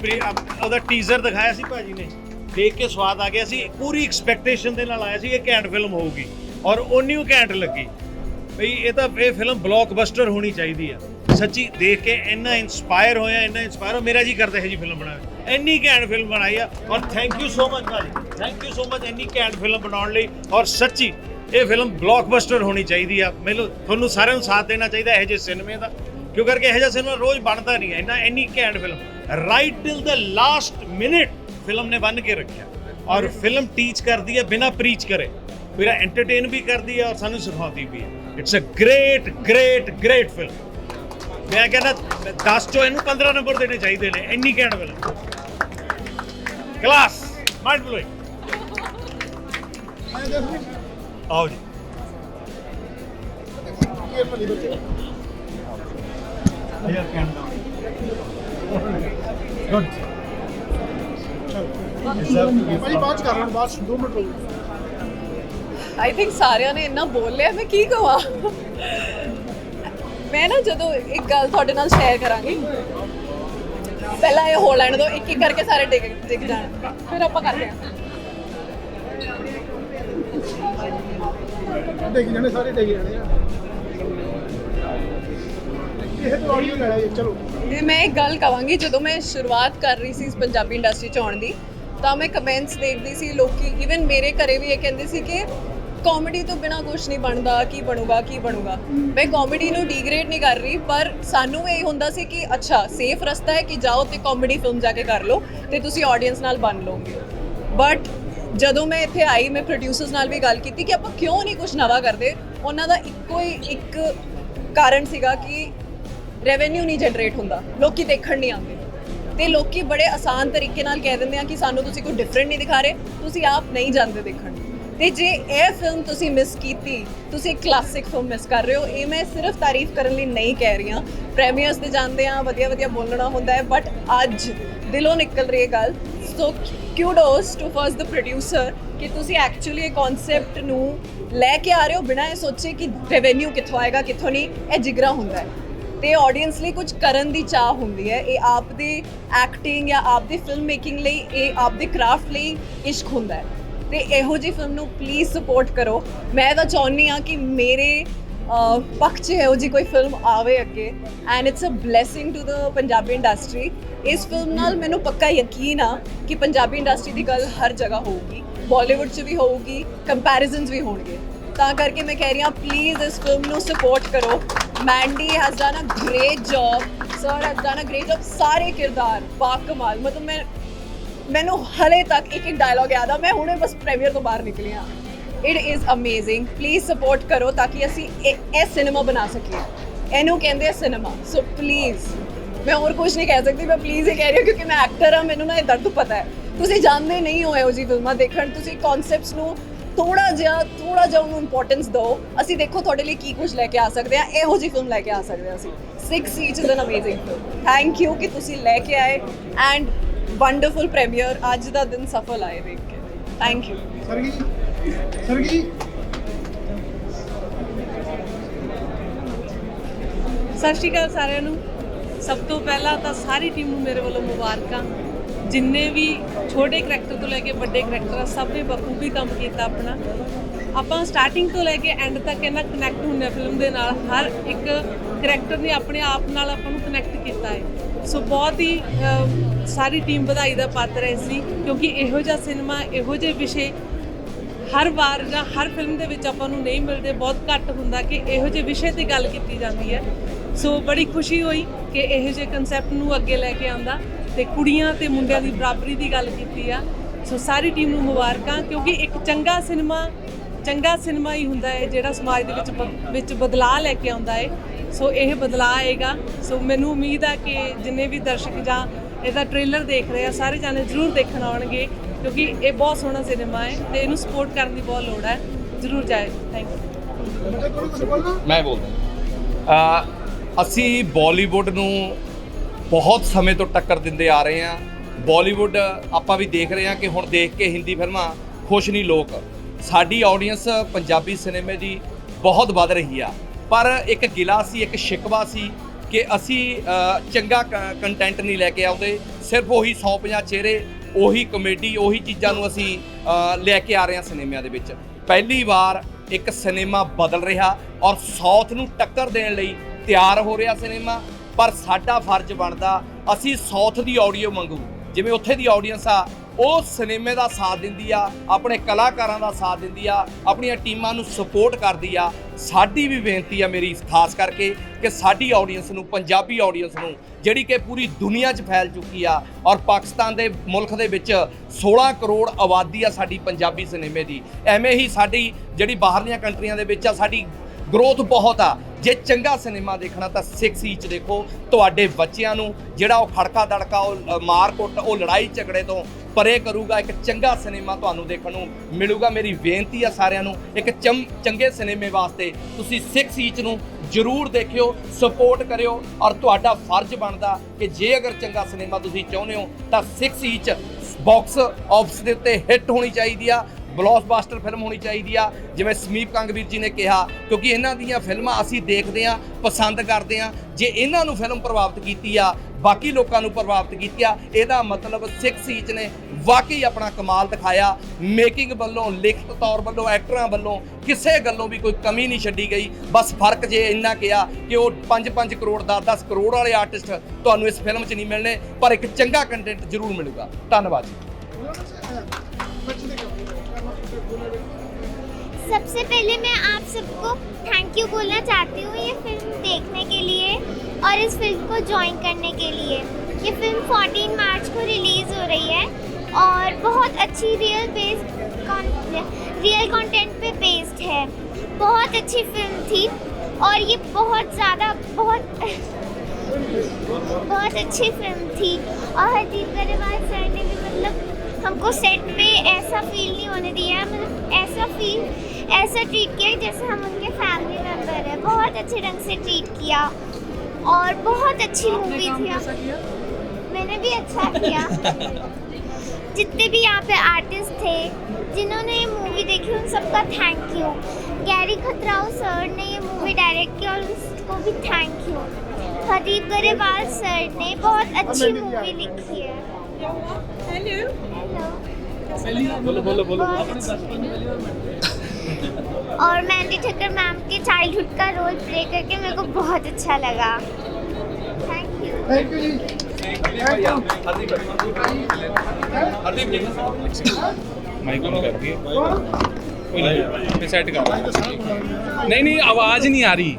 ਪ੍ਰੀ- ਅਪ- ਉਹਦਾ ਟੀਜ਼ਰ ਦਿਖਾਇਆ ਸੀ ਭਾਜੀ ਨੇ? ਦੇਖ ਕੇ ਸਵਾਦ ਆ ਗਿਆ ਸੀ। ਪੂਰੀ ਐਕਸਪੈਕਟੇਸ਼ਨ ਦੇ ਨਾਲ ਆਇਆ ਸੀ, ਇਹ ਘੈਂਟ ਫਿਲਮ ਹੋਊਗੀ। ਔਰ ਉਨੀ ਘੈਂਟ ਲੱਗੀ। ਬਈ ਇਹ ਤਾਂ, ਇਹ ਫਿਲਮ ਬਲੌਕਬਸਟਰ ਹੋਣੀ ਚਾਹੀਦੀ ਆ। ਸੱਚੀ ਦੇਖ ਕੇ ਇੰਨਾ ਇਨਸਪਾਇਰ ਹੋਇਆ, ਇੰਨਾ ਇਨਸਪਾਇਰ ਹੋ ਮੇਰਾ ਜੀ ਕਰਦਾ ਹੈ ਜੀ ਫਿਲਮ ਬਣਾਵੇ ਇੰਨੀ ਘੈਂਟ ਫਿਲਮ ਬਣਾਈ ਆ। ਔਰ ਥੈਂਕ ਯੂ ਸੋ ਮਚ ਭਾਜੀ। ਥੈਂਕ ਯੂ ਸੋ ਮਚ ਇੰਨੀ ਘੈਂਟ ਫਿਲਮ ਬਣਾਉਣ ਲਈ। ਔਰ ਸੱਚੀ ਇਹ ਫਿਲਮ ਬਲੌਕਬਸਟਰ ਹੋਣੀ ਚਾਹੀਦੀ ਆ। ਮੈਨੂੰ, ਤੁਹਾਨੂੰ ਸਾਰਿਆਂ ਨੂੰ ਸਾਥ ਦੇਣਾ ਚਾਹੀਦਾ ਇਹੋ ਜਿਹੇ ਸਿਨੇਮੇ ਦਾ। ਕਿਉਂ ਕਰਕੇ ਇਹੋ ਜਿਹਾ ਸਿਨੇਮਾ ਰੋਜ਼ ਬਣਦਾ ਨਹੀਂ ਹੈ। ਇੰਨਾ, ਇੰਨੀ ਘੈਂਟ film right till the last minute film ਨੇ ਬੰਨ ਕੇ ਰੱਖਿਆ। ਔਰ ਫਿਲਮ ਟੀਚ ਕਰਦੀ ਹੈ, ਬਿਨਾ ਪ੍ਰੀਚ ਕਰੇ। ਮੇਰਾ ਐਂਟਰਟੇਨ ਵੀ ਕਰਦੀ ਹੈ ਔਰ ਸਾਨੂੰ ਸਿਖਾਉਂਦੀ ਵੀ ਹੈ। It's a great great great film ਮੈਂ ਕਹਿੰਦਾ 10 ਚੋਂ ਇਹਨੂੰ 15 ਨੰਬਰ ਦੇਣੇ ਚਾਹੀਦੇ ਨੇ, ਇੰਨੀ ਘੈਂਟ ਫਿਲਮ ਕਲਾਸ ਮਾਈਂਡ ਬਲੋਇੰਗ ਆਓ ਜੀ। ਭਾਈ ਬਾਅਦ ਚ ਕਰ ਲੈਣ ਬਾਅਦ 2 ਮਿੰਟ ਰੁਕੋ ਆਈ ਥਿੰਕ ਸਾਰਿਆਂ ਨੇ ਇੰਨਾ ਬੋਲ ਲਿਆ ਮੈਂ ਕੀ ਕਹਾਂ ਮੈਂ ਨਾ ਜਦੋਂ ਇੱਕ ਗੱਲ ਤੁਹਾਡੇ ਨਾਲ ਸ਼ੇਅਰ ਕਰਾਂਗੀ ਪਹਿਲਾਂ ਇਹ ਹੋ ਲੈਣ ਦਿਓ ਇੱਕ ਇੱਕ ਕਰਕੇ ਸਾਰੇ ਡਿੱਗ ਡਿੱਗ ਜਾਣ। ਫਿਰ ਆਪਾਂ ਕਰਦੇ ਹਾਂ। ਦੇਖ ਜਾਣੇ ਸਾਰੇ ਦੇਖ ਜਾਣੇ ਆ। ਇਹ ਤਾਂ ਆਡੀਓ ਚਲੋ। ਤੇ ਮੈਂ ਇੱਕ ਗੱਲ ਕਵਾਂਗੀ ਜਦੋਂ ਮੈਂ ਸ਼ੁਰੂਆਤ ਕਰ ਰਹੀ ਸੀ ਇਸ ਪੰਜਾਬੀ ਇੰਡਸਟਰੀ ਚ ਆਉਣ ਦੀ ਤਾਂ ਮੈਂ ਕਮੈਂਟਸ ਦੇਖਦੀ ਸੀ, ਲੋਕੀ ਇਵਨ ਮੇਰੇ ਘਰੇ ਵੀ ਇਹ ਕਹਿੰਦੇ ਸੀ ਕਿ ਕਾਮੇਡੀ ਤੋਂ ਬਿਨਾ ਕੁਝ ਨਹੀਂ ਬਣਦਾ, ਕੀ ਬਣੂਗਾ ਕੀ ਬਣੂਗਾ। ਮੈਂ ਕਾਮੇਡੀ ਨੂੰ ਡੀਗ੍ਰੇਡ ਨਹੀਂ ਕਰ ਰਹੀ, ਪਰ ਸਾਨੂੰ ਇਹ ਹੁੰਦਾ ਸੀ ਕਿ ਅੱਛਾ ਸੇਫ ਰਸਤਾ ਹੈ ਕਿ ਜਾਓ ਤੇ ਕਾਮੇਡੀ ਫਿਲਮ ਜਾ ਕੇ ਕਰ ਲਓ ਤੇ ਤੁਸੀਂ ਆਡੀਅנס ਨਾਲ ਬਣ ਲਓਗੇ। ਬਟ ਜਦੋਂ ਮੈਂ ਇੱਥੇ ਆਈ, ਮੈਂ ਪ੍ਰੋਡਿਊਸਰਸ ਨਾਲ ਵੀ ਗੱਲ ਕੀਤੀ ਕਿ ਆਪਾਂ ਕਿਉਂ ਨਹੀਂ ਕੁਝ ਨਵਾਂ ਕਰਦੇ? ਉਹਨਾਂ ਦਾ ਇੱਕੋ ਹੀ ਇੱਕ ਕਾਰਨ ਸੀਗਾ ਕਿ ਰੈਵਨਿਊ ਨਹੀਂ ਜਨਰੇਟ ਹੁੰਦਾ, ਲੋਕੀ ਦੇਖਣ ਨਹੀਂ ਆਉਂਦੇ। ਤੇ ਲੋਕੀ ਬੜੇ ਆਸਾਨ ਤਰੀਕੇ ਨਾਲ ਕਹਿ ਦਿੰਦੇ ਆ ਕਿ ਸਾਨੂੰ ਤੁਸੀਂ ਕੋਈ ਡਿਫਰੈਂਟ ਨਹੀਂ ਦਿਖਾ ਰਹੇ, ਤੁਸੀਂ ਆਪ ਨਹੀਂ ਜਾਂਦੇ ਦੇਖਣ। ਤੇ ਜੇ ਇਹ ਫਿਲਮ ਤੁਸੀਂ ਮਿਸ ਕੀਤੀ, ਤੁਸੀਂ ਇੱਕ ਕਲਾਸਿਕ ਫਿਲਮ ਮਿਸ ਕਰ ਰਹੇ ਹੋ, ਇਹ ਮੈਂ ਸਿਰਫ ਤਾਰੀਫ ਕਰਨ ਲਈ ਨਹੀਂ ਕਹਿ ਰਹੀ ਹਾਂ। ਪ੍ਰੀਮੀਅਰਸ ਤੇ ਜਾਂਦੇ ਆ, ਵਧੀਆ ਵਧੀਆ ਬੋਲਣਾ ਹੁੰਦਾ ਹੈ ਬਟ ਅੱਜ ਦਿਲੋਂ ਨਿਕਲ ਰਹੀ ਹੈ ਗੱਲ so kudos to first the producer ਕਿ ਤੁਸੀਂ ਐਕਚੁਅਲੀ ਇਹ ਕਨਸੈਪਟ ਨੂੰ ਲੈ ਕੇ ਆ ਰਹੇ ਹੋ, ਬਿਨਾਂ ਇਹ ਸੋਚੇ ਕਿ ਰੈਵਨਿਊ ਕਿੱਥੋਂ ਆਏਗਾ, ਕਿੱਥੋਂ ਨਹੀਂ, ਇਹ ਜਿਗਰਾ ਹੁੰਦਾ ਹੈ। ਤੇ ਆਡੀਅנס ਲਈ ਕੁਝ ਕਰਨ ਦੀ ਚਾਹ ਹੁੰਦੀ ਹੈ। ਇਹ ਆਪ ਦੀ ਐਕਟਿੰਗ ਜਾਂ ਆਪ ਦੀ ਫਿਲਮ ਮੇਕਿੰਗ ਲਈ, ਇਹ ਆਪ ਦੀ ਕਰਾਫਟ ਲਈ ਇਸ਼ਕ ਹੁੰਦਾ ਹੈ। ਤੇ ਇਹੋ ਜੀ ਫਿਲਮ ਨੂੰ ਪਲੀਜ਼ ਸਪੋਰਟ ਕਰੋ। ਮੈਂ ਤਾਂ ਚਾਹੁੰਦੀ ਆ ਕਿ ਮੇਰੇ ਪੱਖ 'ਚ ਇਹੋ ਜੀ ਕੋਈ ਫਿਲਮ ਆਵੇ ਅੱਗੇ। And it's a blessing to the Punjabi industry ਇਸ ਫਿਲਮ ਨਾਲ ਮੈਨੂੰ ਪੱਕਾ ਯਕੀਨ ਆ ਕਿ ਪੰਜਾਬੀ ਇੰਡਸਟਰੀ ਦੀ ਗੱਲ ਹਰ ਜਗ੍ਹਾ ਹੋਊਗੀ। ਬਾਲੀਵੁੱਡ 'ਚ ਵੀ ਹੋਊਗੀ ਕੰਪੈਰੀਜ਼ਨਸ ਵੀ ਹੋਣਗੇ। ਤਾਂ ਕਰਕੇ ਮੈਂ ਕਹਿ ਰਹੀ ਹਾਂ ਪਲੀਜ਼ ਇਸ ਫਿਲਮ ਨੂੰ ਸਪੋਰਟ ਕਰੋ। Mandy has done a great job sir has done a great job ਸਾਰੇ ਕਿਰਦਾਰ ਬਾ ਮਤਲਬ ਮੈਂ ਮੈਨੂੰ ਹਲੇ ਤੱਕ ਇੱਕ ਇੱਕ ਡਾਇਲੌਗ ਯਾਦ ਆ ਮੈਂ ਹੁਣੇ ਬਸ ਪ੍ਰੀਮੀਅਰ ਤੋਂ ਬਾਹਰ ਨਿਕਲੀ ਆ it is amazing please support ਕਰੋ ਤਾਂ ਕਿ ਅਸੀਂ ਇਹ ਇਹ ਸਿਨੇਮਾ ਬਣਾ ਸਕੀਏ ਇਹਨੂੰ ਕਹਿੰਦੇ ਆ ਸਿਨੇਮਾ ਸੋ ਪਲੀਜ਼ ਮੈਂ ਹੋਰ ਕੁਝ ਨਹੀਂ ਕਹਿ ਸਕਦੀ ਮੈਂ ਪਲੀਜ਼ ਇਹ ਕਹਿ ਰਹੀ ਹਾਂ ਕਿਉਂਕਿ ਮੈਂ ਐਕਟਰ ਆ ਮੈਨੂੰ ਨਾ ਇਹ ਦਰਦ ਪਤਾ ਹੈ ਤੁਸੀਂ ਜਾਣਦੇ ਨਹੀਂ ਹੋ ਇਹੋ ਫਿਲਮਾਂ ਦੇਖਣ ਤੁਸੀਂ ਕਨਸੈਪਟਸ ਨੂੰ ਥੋੜਾ ਜਿਹਾ ਥੋੜਾ ਜਿਹਾ ਉਹਨੂੰ ਇੰਪੋਰਟੈਂਸ ਦਿਓ। ਅਸੀਂ ਦੇਖੋ ਤੁਹਾਡੇ ਲਈ ਕੀ ਕੁਝ ਲੈ ਕੇ ਆ ਸਕਦੇ ਆ ਇਹੋ ਜਿਹੀ ਫਿਲਮ ਲੈ ਕੇ ਆ ਸਕਦੇ ਆ ਅਸੀਂ। 6 each is an amazing film thank you ਕਿ ਤੁਸੀਂ ਲੈ ਕੇ ਆਏ ਐਂਡ ਵੰਡਰਫੁਲ ਪ੍ਰੀਮੀਅਰ ਅੱਜ ਦਾ ਦਿਨ ਸਫਲ ਆਏ ਦੇਖ ਕੇ। Thank you Sargi Sargi. ਸਤਿ ਸ਼੍ਰੀ ਅਕਾਲ ਸਾਰਿਆਂ ਨੂੰ। ਸਭ ਤੋਂ ਪਹਿਲਾਂ ਤਾਂ ਸਾਰੀ ਟੀਮ ਨੂੰ ਮੇਰੇ ਵੱਲੋਂ ਮੁਬਾਰਕਾਂ। ਜਿੰਨੇ ਵੀ ਛੋਟੇ ਕਰੈਕਟਰ ਤੋਂ ਲੈ ਕੇ ਵੱਡੇ ਕਰੈਕਟਰ ਆ, ਸਭ ਨੇ ਬਖੂਬੀ ਕੰਮ ਕੀਤਾ ਆਪਣਾ। ਆਪਾਂ ਸਟਾਰਟਿੰਗ ਤੋਂ ਲੈ ਕੇ ਐਂਡ ਤੱਕ ਇਹਨਾਂ ਕਨੈਕਟ ਹੁੰਦੇ ਫਿਲਮ ਦੇ ਨਾਲ, ਹਰ ਇੱਕ ਕਰੈਕਟਰ ਨੇ ਆਪਣੇ ਆਪ ਨਾਲ ਆਪਾਂ ਨੂੰ ਕਨੈਕਟ ਕੀਤਾ ਹੈ। ਸੋ ਬਹੁਤ ਹੀ ਸਾਰੀ ਟੀਮ ਵਧਾਈ ਦਾ ਪਾਤਰ ਹੈ ਸੀ ਕਿਉਂਕਿ ਇਹੋ ਜਿਹਾ ਸਿਨੇਮਾ ਇਹੋ ਜਿਹੇ ਵਿਸ਼ੇ ਹਰ ਵਾਰ ਜਾਂ ਹਰ ਫਿਲਮ ਦੇ ਵਿੱਚ ਆਪਾਂ ਨੂੰ ਨਹੀਂ ਮਿਲਦੇ, ਬਹੁਤ ਘੱਟ ਹੁੰਦਾ ਕਿ ਇਹੋ ਜਿਹੇ ਵਿਸ਼ੇ ਤੇ ਗੱਲ ਕੀਤੀ ਜਾਂਦੀ ਹੈ। ਸੋ ਬੜੀ ਖੁਸ਼ੀ ਹੋਈ ਕਿ ਇਹੋ ਜਿਹੇ ਕਨਸੈਪਟ ਨੂੰ ਅੱਗੇ ਲੈ ਕੇ ਆਂਦਾ ਤੇ ਕੁੜੀਆਂ ਤੇ ਮੁੰਡਿਆਂ ਦੀ ਬਰਾਬਰੀ ਦੀ ਗੱਲ ਕੀਤੀ ਆ। ਸੋ ਸਾਰੀ ਟੀਮ ਨੂੰ ਮੁਬਾਰਕਾਂ ਕਿਉਂਕਿ ਇੱਕ ਚੰਗਾ ਸਿਨੇਮਾ ਚੰਗਾ ਸਿਨੇਮਾ ਹੀ ਹੁੰਦਾ ਹੈ ਜਿਹੜਾ ਸਮਾਜ ਦੇ ਵਿੱਚ ਵਿੱਚ ਬਦਲਾਅ ਲੈ ਕੇ ਆਉਂਦਾ ਹੈ। ਸੋ ਇਹ ਬਦਲਾਅ ਆਏਗਾ। ਸੋ ਮੈਨੂੰ ਉਮੀਦ ਆ ਕਿ ਜਿੰਨੇ ਵੀ ਦਰਸ਼ਕ ਜਾਂ ਇਹਦਾ ਟ੍ਰੇਲਰ ਦੇਖ ਰਹੇ ਆ ਸਾਰੇ ਜਾਣੇ ਜ਼ਰੂਰ ਦੇਖਣ ਆਉਣਗੇ ਕਿਉਂਕਿ ਇਹ ਬਹੁਤ ਸੋਹਣਾ ਸਿਨੇਮਾ ਹੈ ਤੇ ਇਹਨੂੰ ਸਪੋਰਟ ਕਰਨ ਦੀ ਬਹੁਤ ਲੋੜ ਹੈ। ਜ਼ਰੂਰ ਜਾਏ ਥੈਂਕ ਯੂ ਮੈਂ ਬੋਲਦਾ। ਅ ਅਸੀਂ ਬਾਲੀਵੁੱਡ ਨੂੰ ਬਹੁਤ ਸਮੇਂ ਤੋਂ ਟੱਕਰ ਦਿੰਦੇ ਆ ਰਹੇ ਹਾਂ ਬਾਲੀਵੁੱਡ ਆਪਾਂ ਵੀ ਦੇਖ ਰਹੇ ਹਾਂ ਕਿ ਹੁਣ ਦੇਖ ਕੇ ਹਿੰਦੀ ਫਿਲਮਾਂ ਖੁਸ਼ ਨਹੀਂ ਲੋਕ। ਸਾਡੀ ਆਡੀਅנס ਪੰਜਾਬੀ ਸਿਨੇਮੇ ਦੀ ਬਹੁਤ ਵੱਧ ਰਹੀ ਆ। ਪਰ ਇੱਕ ਗਿਲਾ ਸੀ ਇੱਕ ਸ਼ਿਕਵਾ ਸੀ ਕਿ ਅਸੀਂ ਅ, ਚੰਗਾ ਕੰਟੈਂਟ ਨਹੀਂ ਲੈ ਕੇ ਆਉਂਦੇ। ਸਿਰਫ ਉਹੀ 150 ਚਿਹਰੇ ਉਹੀ ਕਮੇਡੀ ਉਹੀ ਚੀਜ਼ਾਂ ਨੂੰ ਅਸੀਂ ਲੈ ਕੇ ਆ ਰਹੇ ਹਾਂ ਸਿਨੇਮਿਆਂ ਦੇ ਵਿੱਚ। ਪਹਿਲੀ ਵਾਰ ਇੱਕ ਸਿਨੇਮਾ ਬਦਲ ਰਿਹਾ ਔਰ ਸਾਊਥ ਨੂੰ ਟੱਕਰ ਦੇਣ ਲਈ ਤਿਆਰ ਹੋ ਰਿਹਾ ਸਿਨੇਮਾ ਪਰ ਸਾਡਾ ਫਰਜ਼ ਬਣਦਾ ਅਸੀਂ ਸਾਊਥ ਦੀ ਆਡੀਓ ਮੰਗੂ ਜਿਵੇਂ ਉੱਥੇ ਦੀ ਆਡੀਅנס ਆ, ਉਹ ਸਿਨੇਮੇ ਦਾ ਸਾਥ ਦਿੰਦੀ ਆ, ਆਪਣੇ ਕਲਾਕਾਰਾਂ ਦਾ ਸਾਥ ਦਿੰਦੀ ਆ, ਆਪਣੀਆਂ ਟੀਮਾਂ ਨੂੰ ਸਪੋਰਟ ਕਰਦੀ ਆ। ਸਾਡੀ ਵੀ ਬੇਨਤੀ ਆ ਮੇਰੀ, ਖਾਸ ਕਰਕੇ ਕਿ ਸਾਡੀ ਆਡੀਅנס ਨੂੰ, ਪੰਜਾਬੀ ਆਡੀਅנס ਨੂੰ, ਜਿਹੜੀ ਕਿ ਪੂਰੀ ਦੁਨੀਆ 'ਚ ਫੈਲ ਚੁੱਕੀ ਆ ਔਰ ਪਾਕਿਸਤਾਨ ਦੇ ਮੁਲਕ ਦੇ ਵਿੱਚ 16 ਕਰੋੜ ਆਬਾਦੀ ਆ ਸਾਡੀ ਪੰਜਾਬੀ ਸਿਨੇਮੇ ਦੀ। ਐਵੇਂ ਹੀ ਸਾਡੀ ਜਿਹੜੀ ਬਾਹਰਲੀਆਂ ਕੰਟਰੀਆਂ ਦੇ ਵਿੱਚ ਆ, ਸਾਡੀ ਗਰੋਥ ਬਹੁਤ ਆ। ਜੇ ਚੰਗਾ ਸਿਨੇਮਾ ਦੇਖਣਾ ਤਾਂ 6 ਇੰਚ ਦੇਖੋ। ਤੁਹਾਡੇ ਬੱਚਿਆਂ ਨੂੰ ਜਿਹੜਾ ਉਹ ਖੜਕਾ ਦੜਕਾ, ਉਹ ਮਾਰ ਕੁੱਟ, ਉਹ ਲੜਾਈ ਝਗੜੇ ਤੋਂ ਪਰੇ ਕਰੂਗਾ, ਇੱਕ ਚੰਗਾ ਸਿਨੇਮਾ ਤੁਹਾਨੂੰ ਦੇਖਣ ਨੂੰ ਮਿਲੂਗਾ। ਮੇਰੀ ਬੇਨਤੀ ਆ ਸਾਰਿਆਂ ਨੂੰ, ਇੱਕ ਚੰ- ਚੰਗੇ ਸਿਨੇਮੇ ਵਾਸਤੇ ਤੁਸੀਂ 6 ਇੰਚ ਨੂੰ ਜਰੂਰ ਦੇਖਿਓ ਸਪੋਰਟ ਕਰਿਓ ਔਰ ਤੁਹਾਡਾ ਫਰਜ਼ ਬਣਦਾ ਕਿ ਜੇ ਅਗਰ ਚੰਗਾ ਸਿਨੇਮਾ ਤੁਸੀਂ ਚਾਹੁੰਦੇ ਹੋ ਤਾਂ 6 ਇੰਚ ਬਾਕਸ ਆਫਿਸ ਦੇ ਉੱਤੇ ਹਿੱਟ ਹੋਣੀ ਚਾਹੀਦੀ ਆ। ਬਲੌਕਬਸਟਰ ਫਿਲਮ ਹੋਣੀ ਚਾਹੀਦੀ ਆ, ਜਿਵੇਂ ਸਮੀਪ ਕੰਗਵੀਰ ਜੀ ਨੇ ਕਿਹਾ, ਕਿਉਂਕਿ ਇਹਨਾਂ ਦੀਆਂ ਫਿਲਮਾਂ ਅਸੀਂ ਦੇਖਦੇ ਆ ਪਸੰਦ ਕਰਦੇ ਆ ਜੇ ਇਹਨਾਂ ਨੂੰ ਫਿਲਮ ਪ੍ਰਭਾਵਿਤ ਕੀਤੀ ਆ, ਬਾਕੀ ਲੋਕਾਂ ਨੂੰ ਪ੍ਰਭਾਵਿਤ ਕੀਤੀ ਆ, ਇਹਦਾ ਮਤਲਬ ਸਿੱਖ ਸੀਚ ਨੇ ਵਾਕਈ ਆਪਣਾ ਕਮਾਲ ਦਿਖਾਇਆ। ਮੇਕਿੰਗ ਵੱਲੋਂ, ਲਿਖਤ ਤੌਰ ਵੱਲੋਂ, ਐਕਟਰਾਂ ਵੱਲੋਂ ਕਿਸੇ ਗੱਲੋਂ ਵੀ ਕੋਈ ਕਮੀ ਨਹੀਂ ਛੱਡੀ ਗਈ। ਬਸ ਫ਼ਰਕ ਜੇ ਇੰਨਾ ਕਿਹਾ ਕਿ ਉਹ 5-5 ਕਰੋੜ 10-10 ਕਰੋੜ ਵਾਲੇ ਆਰਟਿਸਟ ਤੁਹਾਨੂੰ ਇਸ ਫਿਲਮ 'ਚ ਨਹੀਂ ਮਿਲਣੇ, ਪਰ ਇੱਕ ਚੰਗਾ ਕੰਟੈਂਟ ਜ਼ਰੂਰ ਮਿਲੂਗਾ। ਧੰਨਵਾਦ ਜੀ। सबसे पहले मैं आप सबको थैंक यू बोलना चाहती हूँ ये फ़िल्म देखने के लिए और इस फ़िल्म को ज्वाइन करने के लिए। ये फ़िल्म 14 मार्च को रिलीज़ हो रही है और बहुत अच्छी रियल बेस्ड रियल कंटेंट पे बेस्ड है। बहुत अच्छी फ़िल्म थी और ये बहुत ज़्यादा बहुत [laughs] बहुत अच्छी फ़िल्म थी। और हरदीप गरेवाल सर ने भी मतलब हमको सेट पे ऐसा फील नहीं होने दिया मतलब ऐसा फील ऐसा ट्रीट किया जैसे हम उनके फैमिली मेंबर है। बहुत अच्छे ढंग से ट्रीट किया और बहुत अच्छी मूवी थी। मैंने भी अच्छा किया। [laughs] जितने भी यहाँ पे आर्टिस्ट थे जिन्होंने ये मूवी देखी उन सबका थैंक यू गैरी खतराओ सर ने ये मूवी डायरेक्ट की और उसको भी थैंक यू खदीब गरेवाल सर ने बहुत अच्छी मूवी लिखी है। हेलो ਬੋਲੋ ਬੋਲੋ ਬੋਲੋ और मैंडी ठक्कर मैम के चाइल्डहुड का रोल प्ले करके मेरे को बहुत अच्छा लगा थैंक यू ਥੈਂਕ ਯੂ ਜੀ ਮਾਈਕ ਔਨ ਕਰ ਦਈਏ ਕੋਈ ਨਹੀਂ ਮੈਂ ਸੈੱਟ ਕਰ ਨਹੀਂ ਨਹੀਂ ਆਵਾਜ਼ ਨਹੀਂ ਆ ਰਹੀ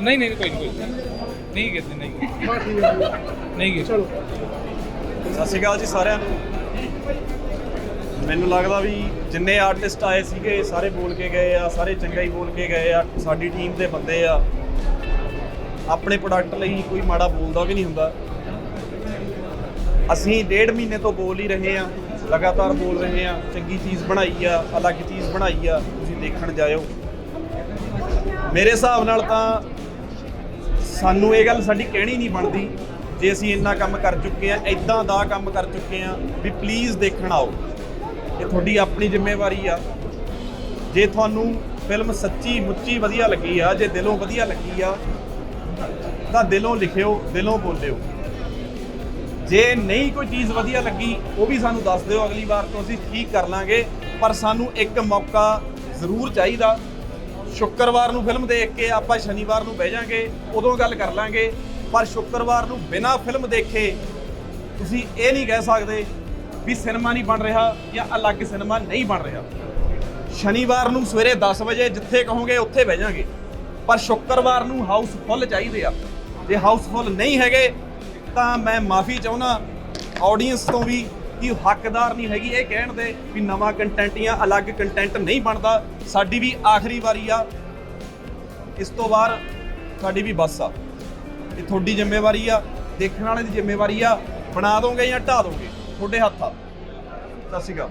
ਨਹੀਂ ਨਹੀਂ ਕੋਈ ਨਹੀਂ ਕੋਈ ਨਹੀਂ ਗਿਰਦੀ ਨਹੀਂ ਨਹੀਂ ਗਿਰ ਚਲੋ ਸਤਿ ਸ਼੍ਰੀ ਅਕਾਲ ਜੀ ਸਾਰਿਆਂ ਨੂੰ ਮੈਨੂੰ ਲੱਗਦਾ ਵੀ ਜਿੰਨੇ ਆਰਟਿਸਟ ਆਏ ਸੀਗੇ, ਸਾਰੇ ਬੋਲ ਕੇ ਗਏ ਆ, ਸਾਰੇ ਚੰਗਾ ਹੀ ਬੋਲ ਕੇ ਗਏ ਆ, ਸਾਡੀ ਟੀਮ ਦੇ ਬੰਦੇ ਆ। ਆਪਣੇ ਪ੍ਰੋਡਕਟ ਲਈ ਕੋਈ ਮਾੜਾ ਬੋਲਦਾ ਵੀ ਨਹੀਂ ਹੁੰਦਾ। ਅਸੀਂ ਡੇਢ ਮਹੀਨੇ ਤੋਂ ਬੋਲ ਹੀ ਰਹੇ ਆ, ਲਗਾਤਾਰ ਬੋਲ ਰਹੇ ਆ, ਚੰਗੀ ਚੀਜ਼ ਬਣਾਈ ਆ, ਅਲੱਗ ਚੀਜ਼ ਬਣਾਈ ਆ, ਤੁਸੀਂ ਦੇਖਣ ਜਾਇਓ। ਮੇਰੇ ਹਿਸਾਬ ਨਾਲ ਤਾਂ ਸਾਨੂੰ ਇਹ ਗੱਲ ਸਾਡੀ ਕਹਿਣੀ ਨਹੀਂ ਬਣਦੀ, ਜੇ ਅਸੀਂ ਇੰਨਾ ਕੰਮ ਕਰ ਚੁੱਕੇ ਆ ਇਦਾਂ ਦਾ ਕੰਮ ਕਰ ਚੁੱਕੇ ਆ, ਵੀ ਪਲੀਜ਼ ਦੇਖਣ ਆਓ। ਇਹ ਤੁਹਾਡੀ ਆਪਣੀ ਜ਼ਿੰਮੇਵਾਰੀ ਆ। ਜੇ ਤੁਹਾਨੂੰ ਫਿਲਮ ਸੱਚੀ ਮੁੱਚੀ ਵਧੀਆ ਲੱਗੀ ਆ, ਜੇ ਦਿਲੋਂ ਵਧੀਆ ਲੱਗੀ ਆ, ਤਾਂ ਦਿਲੋਂ ਲਿਖਿਓ, ਦਿਲੋਂ ਬੋਲਿਓ। ਜੇ ਨਹੀਂ ਕੋਈ ਚੀਜ਼ ਵਧੀਆ ਲੱਗੀ, ਉਹ ਵੀ ਸਾਨੂੰ ਦੱਸ ਦਿਓ, ਅਗਲੀ ਵਾਰ ਤੋਂ ਅਸੀਂ ਠੀਕ ਕਰ ਲਾਂਗੇ। ਪਰ ਸਾਨੂੰ ਇੱਕ ਮੌਕਾ ਜ਼ਰੂਰ ਚਾਹੀਦਾ। ਸ਼ੁੱਕਰਵਾਰ ਨੂੰ ਫਿਲਮ ਦੇਖ ਕੇ ਆਪਾਂ ਸ਼ਨੀਵਾਰ ਨੂੰ ਬਹਿ ਜਾਾਂਗੇ, ਉਦੋਂ ਗੱਲ ਕਰ ਲਾਂਗੇ। ਪਰ ਸ਼ੁੱਕਰਵਾਰ ਨੂੰ ਬਿਨਾਂ ਫਿਲਮ ਦੇਖੇ ਤੁਸੀਂ ਇਹ ਨਹੀਂ ਕਹਿ ਸਕਦੇ ਵੀ ਸਿਨੇਮਾ ਨਹੀਂ ਬਣ ਰਿਹਾ ਜਾਂ ਅਲੱਗ ਸਿਨੇਮਾ ਨਹੀਂ ਬਣ ਰਿਹਾ। ਸ਼ਨੀਵਾਰ ਨੂੰ ਸਵੇਰੇ 10 ਵਜੇ ਜਿੱਥੇ ਕਹੋਗੇ ਉੱਥੇ ਬਹਿ ਜਾਾਂਗੇ। ਪਰ ਸ਼ੁੱਕਰਵਾਰ ਨੂੰ ਹਾਊਸ ਫੁੱਲ ਚਾਹੀਦੇ ਆ। ਜੇ ਹਾਊਸ ਫੁੱਲ ਨਹੀਂ ਹੈਗੇ, ਤਾਂ ਮੈਂ ਮਾਫੀ ਚਾਹੁੰਦਾ ਆਡੀਅנס ਤੋਂ ਵੀ ਕਿ ਹੱਕਦਾਰ ਨਹੀਂ ਹੈਗੀ ਇਹ ਕਹਿਣ ਦੇ ਵੀ ਨਵਾਂ ਕੰਟੈਂਟ ਜਾਂ ਅਲੱਗ ਕੰਟੈਂਟ ਨਹੀਂ ਬਣਦਾ। ਸਾਡੀ ਵੀ ਆਖਰੀ ਵਾਰੀ ਆ। ਇਸ ਤੋਂ ਬਾਅਦ ਸਾਡੀ ਵੀ ਬੱਸ ਆ। ਇਹ ਤੁਹਾਡੀ ਜ਼ਿੰਮੇਵਾਰੀ ਆ। ਦੇਖਣ ਵਾਲੇ ਦੀ ਜ਼ਿੰਮੇਵਾਰੀ ਆ। ਬਣਾ ਦੋਗੇ ਜਾਂ ਢਾ ਦੋਗੇ? ਤੁਹਾਡੇ ਹੱਥ। ਆ ਸਤਿ ਸ਼੍ਰੀ ਅਕਾਲ।